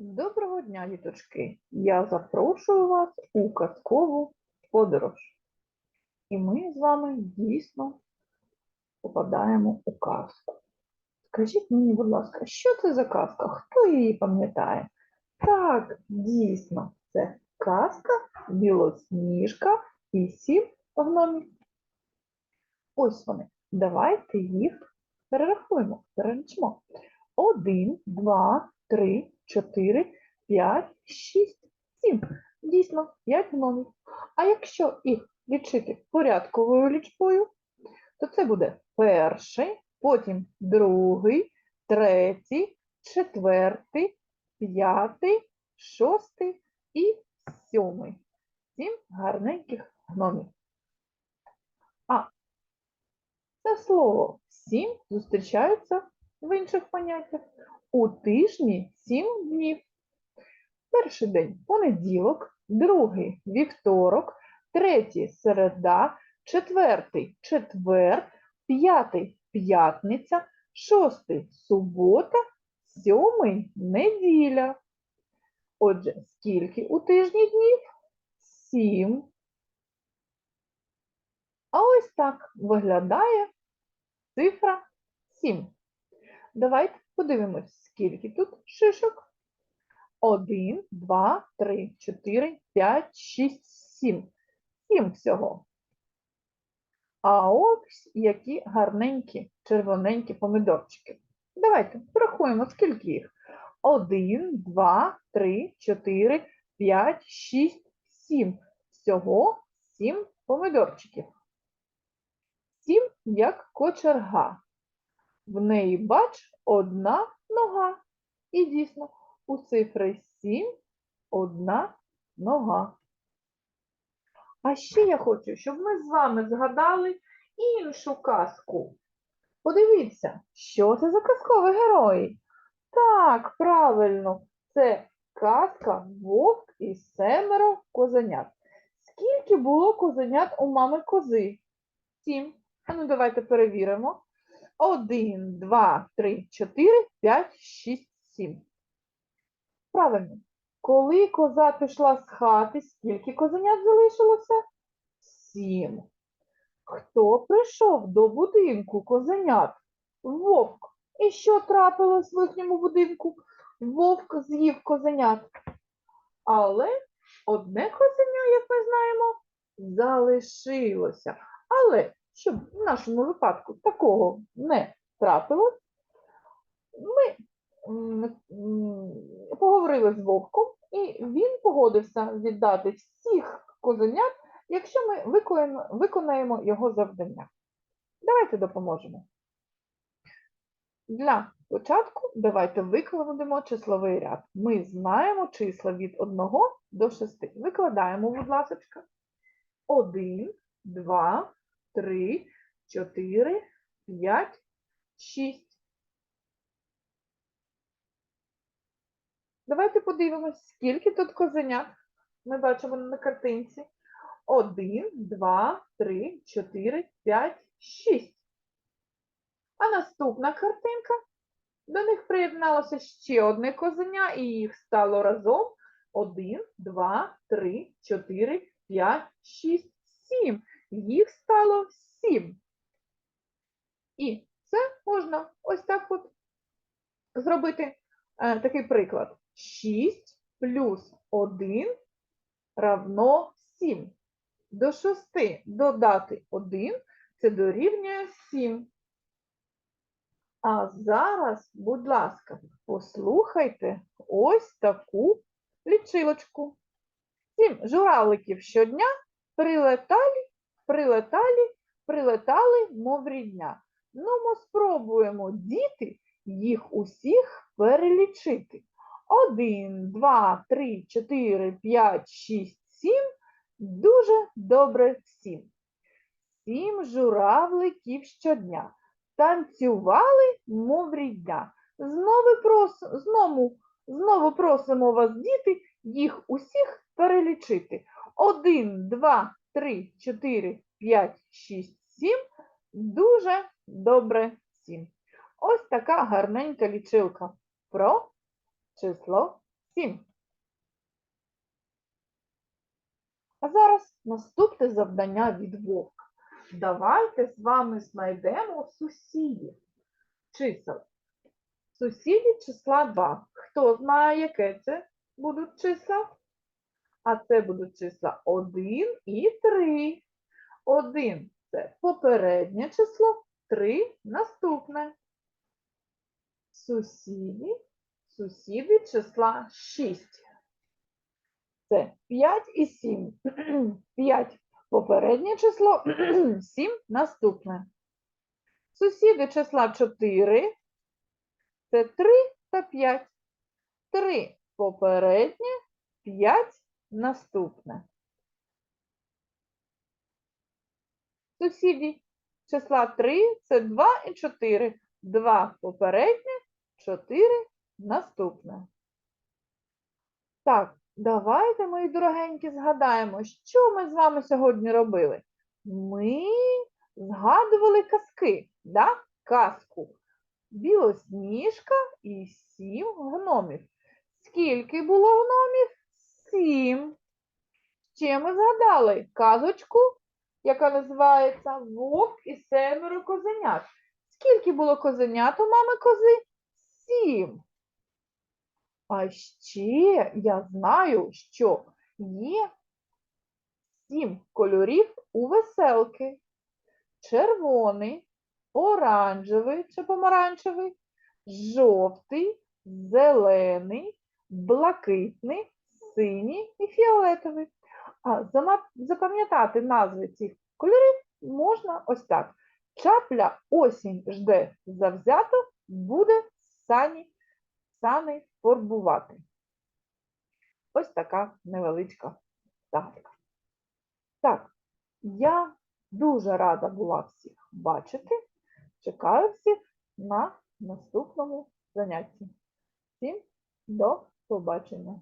Доброго дня, діточки! Я запрошую вас у казкову подорож. І ми з вами дійсно попадаємо у казку. Скажіть мені, будь ласка, що це за казка? Хто її пам'ятає? Так, дійсно, це казка Білосніжка і сім гномів. Ось вони. Давайте їх перерахуємо, перелічимо. Один, два, три, чотири, п'ять, шість, сім. Дійсно, п'ять гномів. А якщо їх лічити порядковою лічбою, то це буде перший, потім другий, третій, четвертий, п'ятий, шостий і сьомий. Сім гарненьких гномів. А це слово сім зустрічається в інших поняттях. У тижні сім днів. Перший день понеділок, другий вівторок, третій середа, четвертий четвер, п'ятий п'ятниця, шостий субота, сьомий неділя. Отже, скільки у тижні днів? Сім. А ось так виглядає цифра 7. Давайте подивимось, скільки тут шишок. 1, 2, 3, 4, 5, 6, 7. 7 всього. А ось які гарненькі червоненькі помидорчики. Давайте порахуємо, скільки їх. 1, 2, 3, 4, 5, 6, 7. Всього 7 помидорчиків. 7 як кочерга. В неї, бач, одна нога. І дійсно, у цифри 7 одна нога. А ще я хочу, щоб ми з вами згадали іншу казку. Подивіться, що це за казкові герої? Так, правильно, це казка Вовк і семеро козенят. Скільки було козенят у мами кози? Сім. А ну давайте перевіримо. Один, два, три, чотири, п'ять, шість, сім. Правильно. Коли коза пішла з хати, скільки козенят залишилося? Сім. Хто прийшов до будинку козенят? Вовк. І що трапилось в їхньому будинку? Вовк з'їв козенят. Але одне козеня, як ми знаємо, залишилося. Але щоб в нашому випадку такого не трапилось, ми поговорили з Вовком, і він погодився віддати всіх козенят, якщо ми виконаємо його завдання. Давайте допоможемо. Для початку давайте викладемо числовий ряд. Ми знаємо числа від 1 до 6. Викладаємо, будь ласка. 1, 2, 3, 4, 5, 6. Давайте подивимось, скільки тут козенят. Ми бачимо на картинці. 1, 2, 3, 4, 5, 6. А наступна картинка. До них приєдналося ще одне козеня, і їх стало разом 1, 2, 3, 4, 5, 6, 7. Їх стало 7. І це можна ось так от зробити е, такий приклад. 6 плюс 1 равно 7. До 6 додати 1 це дорівнює 7. А зараз, будь ласка, послухайте ось таку лічилочку. Сім журавликів щодня прилетали, прилетали, прилетали, мов рідня. Ну, ми спробуємо, діти, їх усіх перелічити. Один, два, три, чотири, п'ять, шість, сім. Дуже добре сім. Сім журавликів щодня. Танцювали, мов рідня. Знову, прос... знову, знову просимо вас, діти, їх усіх перелічити. Один, два, три, чотири, п'ять, шість, сім. Дуже добре сім. Ось така гарненька лічилка про число Сім. А зараз наступне завдання від вовка. Давайте з вами знайдемо сусідів чисел. Сусідів числа 2. Хто знає, яке це будуть числа? А це будуть числа 1 і 3. 1 – це попереднє число, 3 – наступне. Сусіди, сусіди числа 6. Це 5 і 7. 5 попереднє число, 7 наступне. Сусіди числа 4 це 3 та 5. 3 попереднє, 5 наступне. Сусіди числа 3 це 2 і 4. 2 попереднє, 4 наступне. Так, давайте, мої дорогенькі, згадаємо, що ми з вами сьогодні робили. Ми згадували казки, да? казку. Білосніжка і сім гномів. Скільки було гномів? Сім. Ще ми згадали казочку, яка називається Вовк і семеро козенят. Скільки було козенят у мами кози? Сім. А ще я знаю, що є сім кольорів у веселки. Червоний, оранжевий чи помаранчевий, жовтий, зелений, блакитний, синій і фіолетовий. А запам'ятати назви цих кольорів можна ось так. Чапля осінь жде завзято, буде сані, сани фарбувати. Ось така невеличка загадка. Так, я дуже рада була всіх бачити. Чекаю всіх на наступному занятті. Всім до побачення!